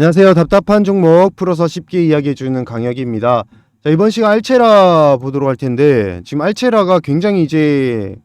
안녕하세요. 답답한 종목 풀어서 쉽게 이야기해주는 강혁입니다. 자, 이번 시간 알체라 보도록 할 텐데, 지금 알체라가 굉장히 이제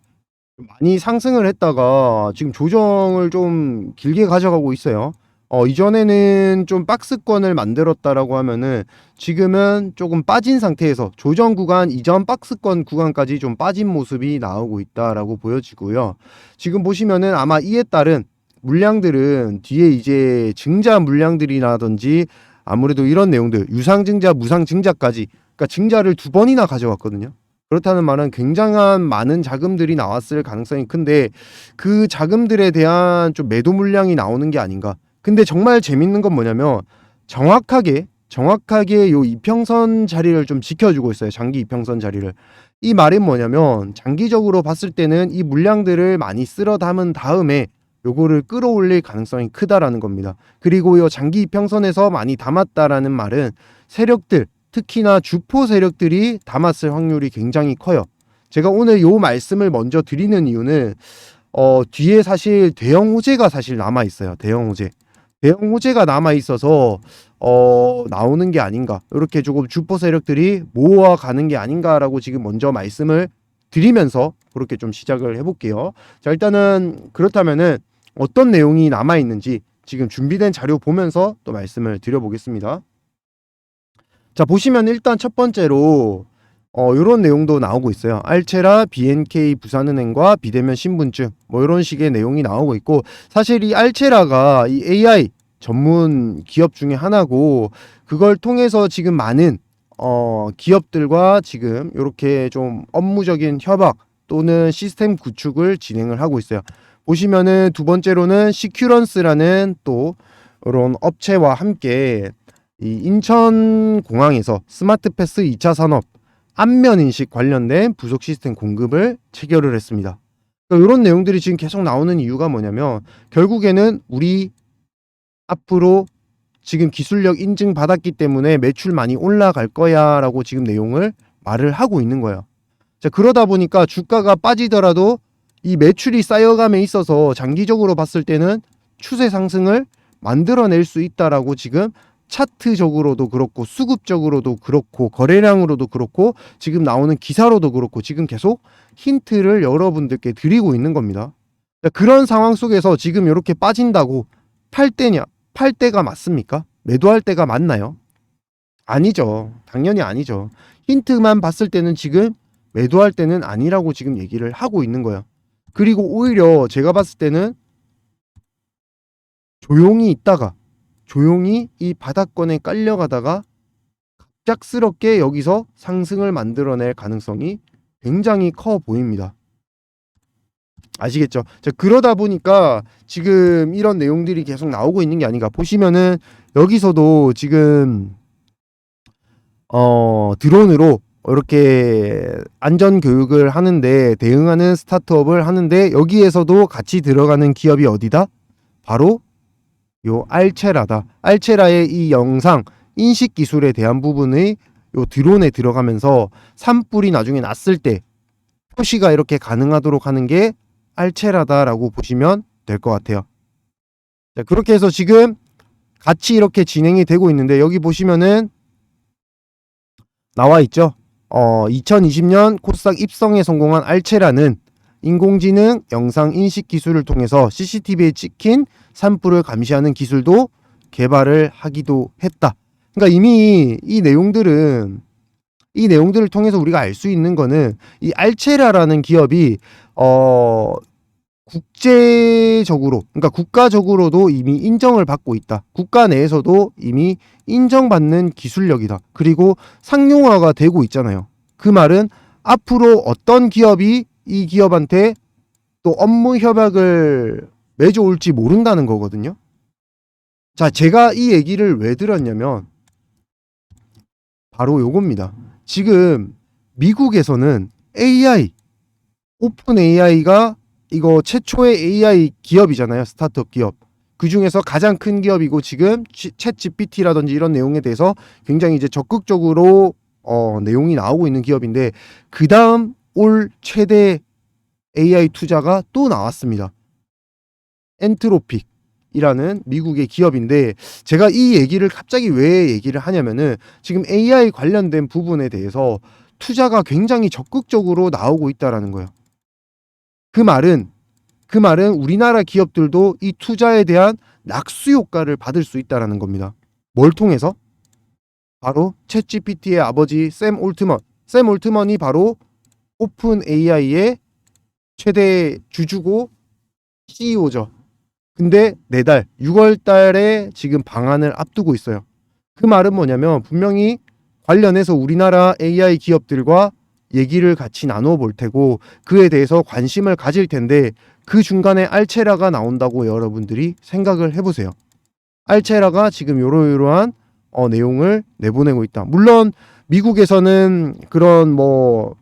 많이 상승을 했다가 지금 조정을 좀 길게 가져가고 있어요. 어, 이전에는 좀 박스권을 만들었다라고 하면은 지금은 조금 빠진 상태에서 조정 구간 이전 박스권 구간까지 좀 빠진 모습이 나오고 있다라고 보여지고요. 지금 보시면은 아마 이에 따른 물량들은 뒤에 이제 증자 물량들이라든지 아무래도 이런 내용들 유상증자 무상증자까지 그러니까 증자를 두 번이나 가져왔거든요. 그렇다는 말은 굉장한 많은 자금들이 나왔을 가능성이 큰데 그 자금들에 대한 좀 매도 물량이 나오는 게 아닌가. 근데 정말 재밌는 건 뭐냐면 정확하게 정확하게 요 이평선 자리를 좀 지켜주고 있어요. 장기 이평선 자리를. 이 말은 뭐냐면 장기적으로 봤을 때는 이 물량들을 많이 쓸어 담은 다음에 요거를 끌어올릴 가능성이 크다라는 겁니다. 그리고 요 장기 이평선에서 많이 담았다라는 말은 세력들 특히나 주포 세력들이 담았을 확률이 굉장히 커요. 제가 오늘 요 말씀을 먼저 드리는 이유는 어 뒤에 사실 대형 호재가 사실 남아 있어요. 대형 호재. 대형 호재가 남아 있어서 어 나오는 게 아닌가. 이렇게 조금 주포 세력들이 모아 가는 게 아닌가라고 지금 먼저 말씀을 드리면서 그렇게 좀 시작을 해 볼게요. 자 일단은 그렇다면은 어떤 내용이 남아 있는지 지금 준비된 자료 보면서 또 말씀을 드려보겠습니다. 자 보시면 일단 첫 번째로 어 이런 내용도 나오고 있어요. 알체라, BNK 부산은행과 비대면 신분증 뭐 이런 식의 내용이 나오고 있고 사실 이 알체라가 이 AI 전문 기업 중에 하나고 그걸 통해서 지금 많은 어 기업들과 지금 이렇게 좀 업무적인 협약 또는 시스템 구축을 진행을 하고 있어요. 보시면은 두 번째로는 시큐런스라는 또 이런 업체와 함께 이 인천 공항에서 스마트 패스 2차 산업 안면 인식 관련된 부속 시스템 공급을 체결을 했습니다. 그러니까 이런 내용들이 지금 계속 나오는 이유가 뭐냐면 결국에는 우리 앞으로 지금 기술력 인증 받았기 때문에 매출 많이 올라갈 거야라고 지금 내용을 말을 하고 있는 거예요. 자, 그러다 보니까 주가가 빠지더라도 이 매출이 쌓여감에 있어서 장기적으로 봤을 때는 추세 상승을 만들어낼 수 있다라고 지금 차트적으로도 그렇고 수급적으로도 그렇고 거래량으로도 그렇고 지금 나오는 기사로도 그렇고 지금 계속 힌트를 여러분들께 드리고 있는 겁니다. 자, 그런 상황 속에서 지금 이렇게 빠진다고 팔 때냐? 팔 때가 맞습니까? 매도할 때가 맞나요? 아니죠. 당연히 아니죠. 힌트만 봤을 때는 지금 매도할 때는 아니라고 지금 얘기를 하고 있는 거예요. 그리고 오히려 제가 봤을 때는 조용히 있다가 조용히 이 바닥권에 깔려가다가 갑작스럽게 여기서 상승을 만들어낼 가능성이 굉장히 커 보입니다. 아시겠죠? 자, 그러다 보니까 지금 이런 내용들이 계속 나오고 있는 게 아닌가. 보시면은 여기서도 지금 어 드론으로 이렇게 안전 교육을 하는데 대응하는 스타트업을 하는데 여기에서도 같이 들어가는 기업이 어디다? 바로 요 알체라다. 알체라의 이 영상 인식 기술에 대한 부분의 요 드론에 들어가면서 산불이 나중에 났을 때 표시가 이렇게 가능하도록 하는 게 알체라다라고 보시면 될 것 같아요. 자, 그렇게 해서 지금 같이 이렇게 진행이 되고 있는데 여기 보시면은 나와 있죠. 어, 2020년 코스닥 입성에 성공한 알체라는 인공지능 영상 인식 기술을 통해서 CCTV에 찍힌 산불을 감시하는 기술도 개발을 하기도 했다. 그러니까 이미 이 내용들은 이 내용들을 통해서 우리가 알 수 있는 거는 이 알체라라는 기업이 어 국제적으로 그러니까 국가적으로도 이미 인정을 받고 있다. 국가 내에서도 이미 인정받는 기술력이다. 그리고 상용화가 되고 있잖아요. 그 말은 앞으로 어떤 기업이 이 기업한테 또 업무 협약을 맺어올지 모른다는 거거든요. 자, 제가 이 얘기를 왜 들었냐면 바로 요겁니다. 지금 미국에서는 AI 오픈 AI가 이거 최초의 AI 기업이잖아요. 스타트업 기업. 그 중에서 가장 큰 기업이고 지금 챗 GPT라든지 이런 내용에 대해서 굉장히 이제 적극적으로 어, 내용이 나오고 있는 기업인데 그 다음 올 최대 AI 투자가 또 나왔습니다. 엔트로픽 이라는 미국의 기업인데 제가 이 얘기를 갑자기 왜 얘기를 하냐면은 지금 AI 관련된 부분에 대해서 투자가 굉장히 적극적으로 나오고 있다라는 거예요. 그 말은 그 말은 우리나라 기업들도 이 투자에 대한 낙수 효과를 받을 수 있다라는 겁니다. 뭘 통해서? 바로 챗 GPT의 아버지 샘 올트먼. 샘 올트먼이 바로 오픈 AI의 최대 주주고 CEO죠. 근데 내달 6월 달에 지금 방안을 앞두고 있어요. 그 말은 뭐냐면 분명히 관련해서 우리나라 AI 기업들과 얘기를 같이 나눠 볼 테고 그에 대해서 관심을 가질 텐데 그 중간에 알체라가 나온다고 여러분들이 생각을 해보세요. 알체라가 지금 요러요러한 어, 내용을 내보내고 있다. 물론 미국에서는 그런 뭐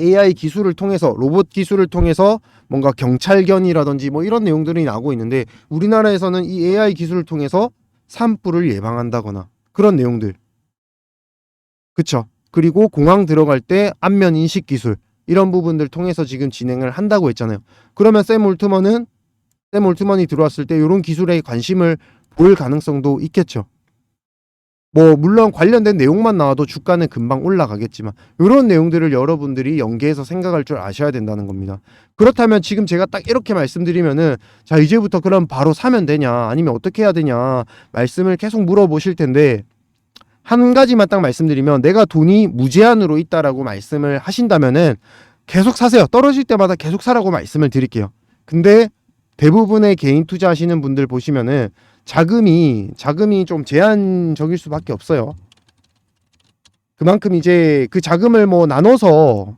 AI 기술을 통해서 로봇 기술을 통해서 뭔가 경찰견이라든지 뭐 이런 내용들이 나오고 있는데 우리나라에서는 이 AI 기술을 통해서 산불을 예방한다거나 그런 내용들. 그쵸? 그리고 공항 들어갈 때 안면 인식 기술 이런 부분들 통해서 지금 진행을 한다고 했잖아요. 그러면 샘 올트먼은 샘 올트먼이 들어왔을 때 이런 기술에 관심을 보일 가능성도 있겠죠. 뭐 물론 관련된 내용만 나와도 주가는 금방 올라가겠지만 이런 내용들을 여러분들이 연계해서 생각할 줄 아셔야 된다는 겁니다. 그렇다면 지금 제가 딱 이렇게 말씀드리면은 자 이제부터 그럼 바로 사면 되냐 아니면 어떻게 해야 되냐 말씀을 계속 물어보실 텐데 한 가지만 딱 말씀드리면 내가 돈이 무제한으로 있다라고 말씀을 하신다면은 계속 사세요. 떨어질 때마다 계속 사라고 말씀을 드릴게요. 근데 대부분의 개인 투자하시는 분들 보시면은 자금이 자금이 좀 제한적일 수밖에 없어요. 그만큼 이제 그 자금을 뭐 나눠서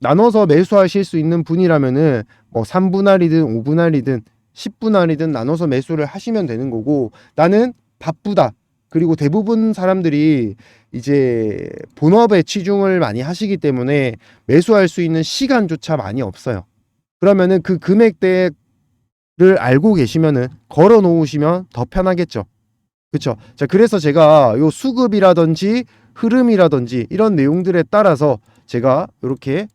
나눠서 매수하실 수 있는 분이라면은 뭐 3분할이든 5분할이든 10분할이든 나눠서 매수를 하시면 되는 거고 나는 바쁘다. 그리고 대부분 사람들이 이제 본업에 치중을 많이 하시기 때문에 매수할 수 있는 시간조차 많이 없어요. 그러면은 그 금액대를 알고 계시면은 걸어 놓으시면 더 편하겠죠. 그렇죠. 자, 그래서 제가 요 수급이라든지 흐름이라든지 이런 내용들에 따라서 제가 이렇게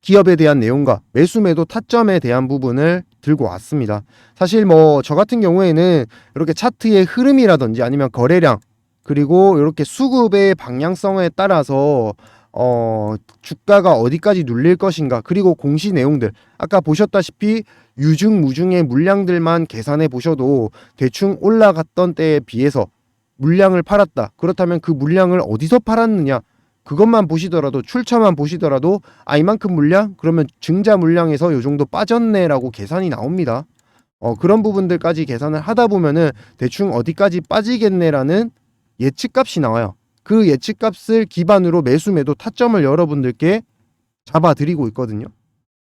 기업에 대한 내용과 매수 매도 타점에 대한 부분을 들고 왔습니다. 사실 뭐 저 같은 경우에는 이렇게 차트의 흐름이라든지 아니면 거래량 그리고 이렇게 수급의 방향성에 따라서 어 주가가 어디까지 눌릴 것인가 그리고 공시 내용들. 아까 보셨다시피 유증 무증의 물량들만 계산해 보셔도 대충 올라갔던 때에 비해서 물량을 팔았다. 그렇다면 그 물량을 어디서 팔았느냐 그것만 보시더라도 출처만 보시더라도 아 이만큼 물량 그러면 증자 물량에서 요 정도 빠졌네라고 계산이 나옵니다. 어 그런 부분들까지 계산을 하다 보면은 대충 어디까지 빠지겠네라는 예측값이 나와요. 그 예측값을 기반으로 매수 매도 타점을 여러분들께 잡아드리고 있거든요.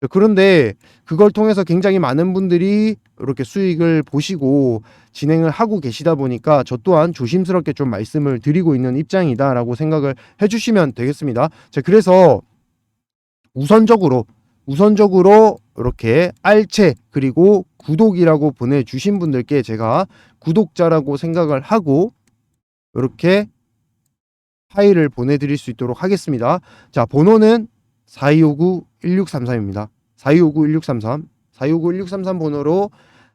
그런데 그걸 통해서 굉장히 많은 분들이 이렇게 수익을 보시고 진행을 하고 계시다 보니까 저 또한 조심스럽게 좀 말씀을 드리고 있는 입장이다라고 생각을 해주시면 되겠습니다. 자, 그래서 우선적으로 우선적으로 이렇게 알체 그리고 구독이라고 보내주신 분들께 제가 구독자라고 생각을 하고 이렇게 파일을 보내드릴 수 있도록 하겠습니다. 자, 번호는 4259-1633입니다. 4259-1633 4259-1633 번호로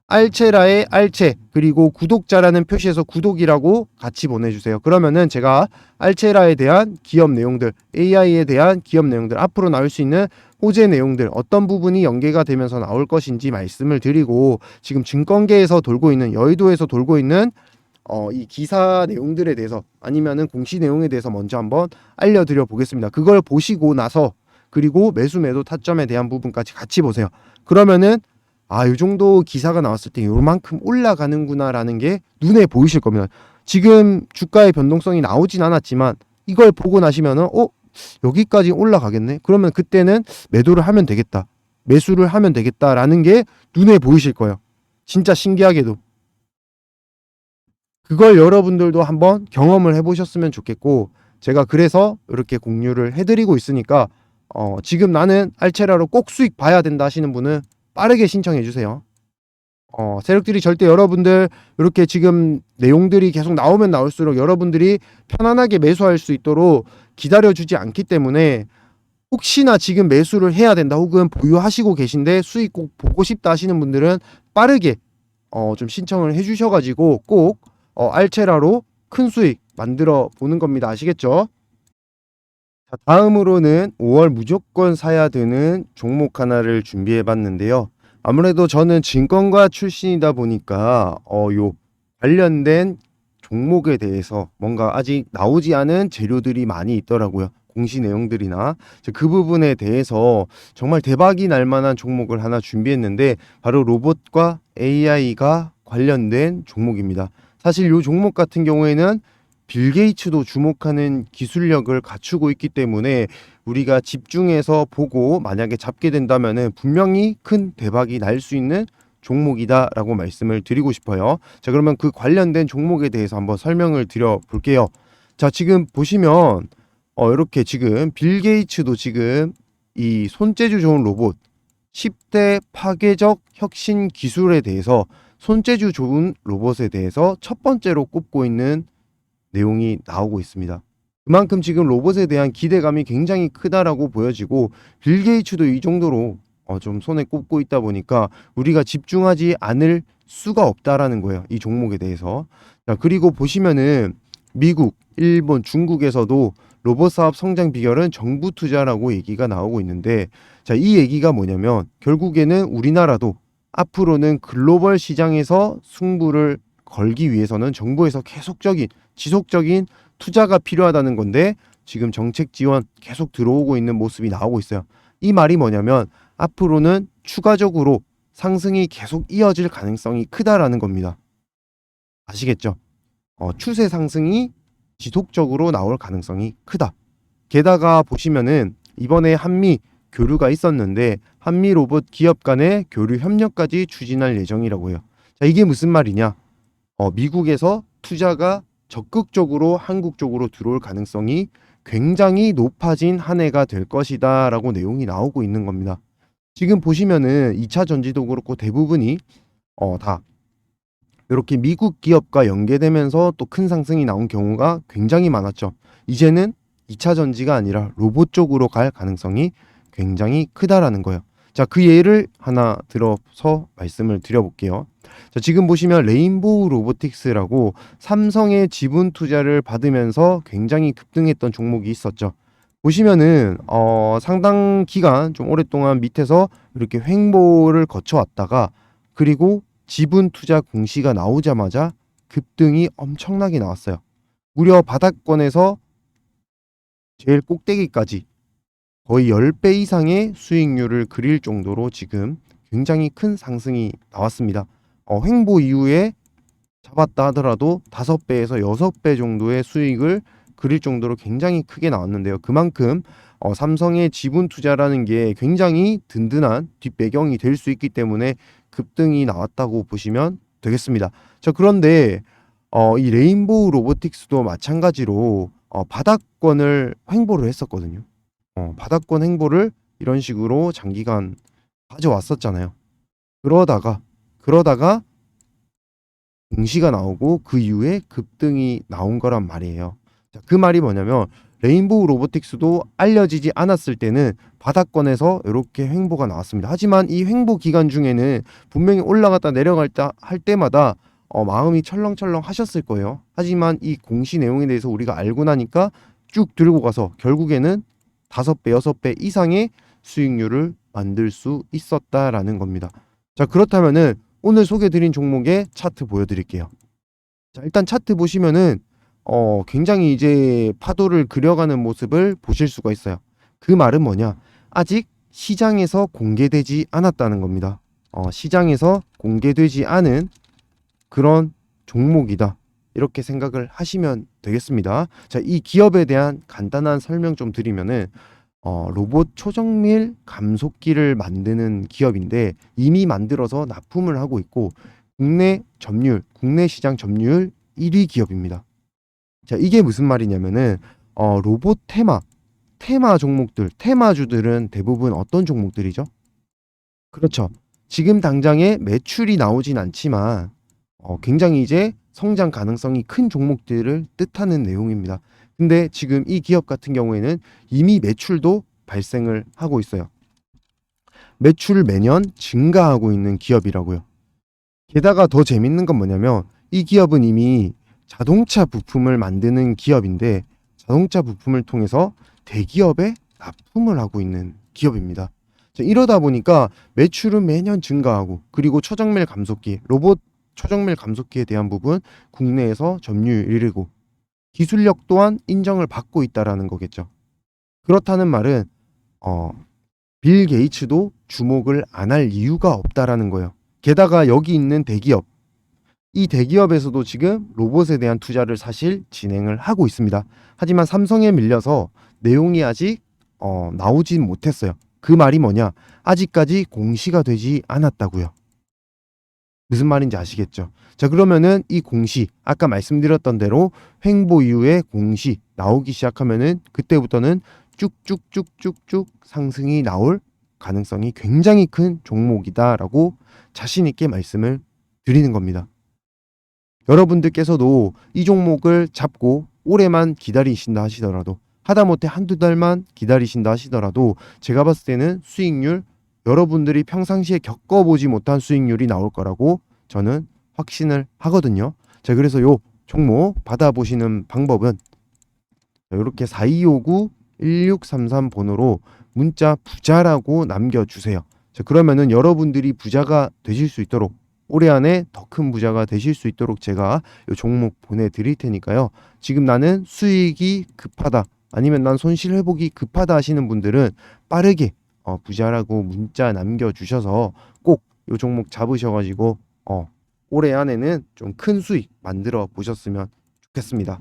알체라의 알체 그리고 구독자라는 표시에서 구독이라고 같이 보내주세요. 그러면은 제가 알체라에 대한 기업 내용들, AI에 대한 기업 내용들, 앞으로 나올 수 있는 호재 내용들, 어떤 부분이 연계가 되면서 나올 것인지 말씀을 드리고 지금 증권계에서 돌고 있는 여의도에서 돌고 있는 어, 이 기사 내용들에 대해서 아니면은 공시 내용에 대해서 먼저 한번 알려드려 보겠습니다. 그걸 보시고 나서 그리고 매수 매도 타점에 대한 부분까지 같이 보세요. 그러면은 아, 요 정도 기사가 나왔을 때 요만큼 올라가는구나라는 게 눈에 보이실 겁니다. 지금 주가의 변동성이 나오진 않았지만 이걸 보고 나시면은 어, 여기까지 올라가겠네. 그러면 그때는 매도를 하면 되겠다. 매수를 하면 되겠다라는 게 눈에 보이실 거예요. 진짜 신기하게도. 그걸 여러분들도 한번 경험을 해보셨으면 좋겠고 제가 그래서 이렇게 공유를 해드리고 있으니까 어, 지금 나는 알체라로 꼭 수익 봐야 된다 하시는 분은 빠르게 신청해 주세요. 어, 세력들이 절대 여러분들 이렇게 지금 내용들이 계속 나오면 나올수록 여러분들이 편안하게 매수할 수 있도록 기다려 주지 않기 때문에 혹시나 지금 매수를 해야 된다 혹은 보유하시고 계신데 수익 꼭 보고 싶다 하시는 분들은 빠르게 어, 좀 신청을 해 주셔 가지고 꼭 어, 알체라로 큰 수익 만들어 보는 겁니다. 아시겠죠? 자, 다음으로는 5월 무조건 사야 되는 종목 하나를 준비해 봤는데요. 아무래도 저는 증권가 출신이다 보니까 어, 요 관련된 종목에 대해서 뭔가 아직 나오지 않은 재료들이 많이 있더라고요. 공시 내용들이나 자, 그 부분에 대해서 정말 대박이 날 만한 종목을 하나 준비했는데 바로 로봇과 AI가 관련된 종목입니다. 사실 이 종목 같은 경우에는 빌 게이츠도 주목하는 기술력을 갖추고 있기 때문에 우리가 집중해서 보고 만약에 잡게 된다면은 분명히 큰 대박이 날 수 있는 종목이다라고 말씀을 드리고 싶어요. 자, 그러면 그 관련된 종목에 대해서 한번 설명을 드려 볼게요. 자, 지금 보시면 어, 이렇게 지금 빌 게이츠도 지금 이 손재주 좋은 로봇 10대 파괴적 혁신 기술에 대해서 손재주 좋은 로봇에 대해서 첫 번째로 꼽고 있는 내용이 나오고 있습니다. 그만큼 지금 로봇에 대한 기대감이 굉장히 크다라고 보여지고 빌 게이츠도 이 정도로 어, 좀 손에 꼽고 있다 보니까 우리가 집중하지 않을 수가 없다라는 거예요. 이 종목에 대해서. 자, 그리고 보시면은 미국, 일본, 중국에서도 로봇 사업 성장 비결은 정부 투자라고 얘기가 나오고 있는데 자, 이 얘기가 뭐냐면 결국에는 우리나라도 앞으로는 글로벌 시장에서 승부를 걸기 위해서는 정부에서 계속적인 지속적인 투자가 필요하다는 건데 지금 정책 지원 계속 들어오고 있는 모습이 나오고 있어요. 이 말이 뭐냐면 앞으로는 추가적으로 상승이 계속 이어질 가능성이 크다라는 겁니다. 아시겠죠? 어, 추세 상승이 지속적으로 나올 가능성이 크다. 게다가 보시면은 이번에 한미 교류가 있었는데 한미 로봇 기업 간의 교류 협력까지 추진할 예정이라고 해요. 자, 이게 무슨 말이냐? 어, 미국에서 투자가 적극적으로 한국 쪽으로 들어올 가능성이 굉장히 높아진 한 해가 될 것이다 라고 내용이 나오고 있는 겁니다. 지금 보시면은 2차 전지도 그렇고 대부분이 어, 다 이렇게 미국 기업과 연계되면서 또 큰 상승이 나온 경우가 굉장히 많았죠. 이제는 2차 전지가 아니라 로봇 쪽으로 갈 가능성이 굉장히 크다라는 거예요. 자, 그 예를 하나 들어서 말씀을 드려볼게요. 자, 지금 보시면 레인보우 로보틱스라고 삼성의 지분 투자를 받으면서 굉장히 급등했던 종목이 있었죠. 보시면은 어, 상당 기간 좀 오랫동안 밑에서 이렇게 횡보를 거쳐왔다가 그리고 지분 투자 공시가 나오자마자 급등이 엄청나게 나왔어요. 무려 바닥권에서 제일 꼭대기까지 거의 10배 이상의 수익률을 그릴 정도로 지금 굉장히 큰 상승이 나왔습니다. 어, 횡보 이후에 잡았다 하더라도 5배에서 6배 정도의 수익을 그릴 정도로 굉장히 크게 나왔는데요. 그만큼 어, 삼성의 지분 투자라는 게 굉장히 든든한 뒷배경이 될 수 있기 때문에 급등이 나왔다고 보시면 되겠습니다. 자, 그런데 어, 이 레인보우 로보틱스도 마찬가지로 어, 바닥권을 횡보를 했었거든요. 어, 바닥권 횡보를 이런 식으로 장기간 가져왔었잖아요. 그러다가 그러다가 공시가 나오고 그 이후에 급등이 나온 거란 말이에요. 자, 그 말이 뭐냐면 레인보우 로보틱스도 알려지지 않았을 때는 바닥권에서 이렇게 횡보가 나왔습니다. 하지만 이 횡보 기간 중에는 분명히 올라갔다 내려갈 때 할 때마다 어, 마음이 철렁철렁 하셨을 거예요. 하지만 이 공시 내용에 대해서 우리가 알고 나니까 쭉 들고 가서 결국에는 다섯 배, 여섯 배 이상의 수익률을 만들 수 있었다라는 겁니다. 자, 그렇다면은 오늘 소개드린 종목의 차트 보여드릴게요. 자, 일단 차트 보시면은 어, 굉장히 이제 파도를 그려가는 모습을 보실 수가 있어요. 그 말은 뭐냐? 아직 시장에서 공개되지 않았다는 겁니다. 어, 시장에서 공개되지 않은 그런 종목이다. 이렇게 생각을 하시면 되겠습니다. 자, 이 기업에 대한 간단한 설명 좀 드리면은 어, 로봇 초정밀 감속기를 만드는 기업인데 이미 만들어서 납품을 하고 있고 국내 점유율, 국내 시장 점유율 1위 기업입니다. 자, 이게 무슨 말이냐면은 어, 로봇 테마, 테마 종목들, 테마주들은 대부분 어떤 종목들이죠? 그렇죠. 지금 당장에 매출이 나오진 않지만 어, 굉장히 이제 성장 가능성이 큰 종목들을 뜻하는 내용입니다. 근데 지금 이 기업 같은 경우에는 이미 매출도 발생을 하고 있어요. 매출 매년 증가하고 있는 기업이라고요. 게다가 더 재밌는 건 뭐냐면 이 기업은 이미 자동차 부품을 만드는 기업인데 자동차 부품을 통해서 대기업에 납품을 하고 있는 기업입니다. 자, 이러다 보니까 매출은 매년 증가하고 그리고 초정밀 감속기, 로봇 초정밀 감속기에 대한 부분 국내에서 점유율 1위고 기술력 또한 인정을 받고 있다라는 거겠죠. 그렇다는 말은 어, 빌 게이츠도 주목을 안 할 이유가 없다라는 거예요. 게다가 여기 있는 대기업 이 대기업에서도 지금 로봇에 대한 투자를 사실 진행을 하고 있습니다. 하지만 삼성에 밀려서 내용이 아직 어, 나오진 못했어요. 그 말이 뭐냐? 아직까지 공시가 되지 않았다고요. 무슨 말인지 아시겠죠? 자, 그러면은 이 공시, 아까 말씀드렸던 대로 횡보 이후에 공시 나오기 시작하면은 그때부터는 쭉쭉쭉쭉쭉 상승이 나올 가능성이 굉장히 큰 종목이다라고 자신 있게 말씀을 드리는 겁니다. 여러분들께서도 이 종목을 잡고 올해만 기다리신다 하시더라도 하다못해 한두 달만 기다리신다 하시더라도 제가 봤을 때는 수익률 여러분들이 평상시에 겪어보지 못한 수익률이 나올 거라고 저는 확신을 하거든요. 자, 그래서 요 종목 받아보시는 방법은 이렇게 4259 1633 번호로 문자 부자라고 남겨주세요. 자, 그러면은 여러분들이 부자가 되실 수 있도록 올해 안에 더 큰 부자가 되실 수 있도록 제가 이 종목 보내드릴 테니까요. 지금 나는 수익이 급하다. 아니면 난 손실 회복이 급하다 하시는 분들은 빠르게 어, 부자라고 문자 남겨주셔서 꼭이 종목 잡으셔가지고 어, 올해 안에는 좀 큰 수익 만들어 보셨으면 좋겠습니다.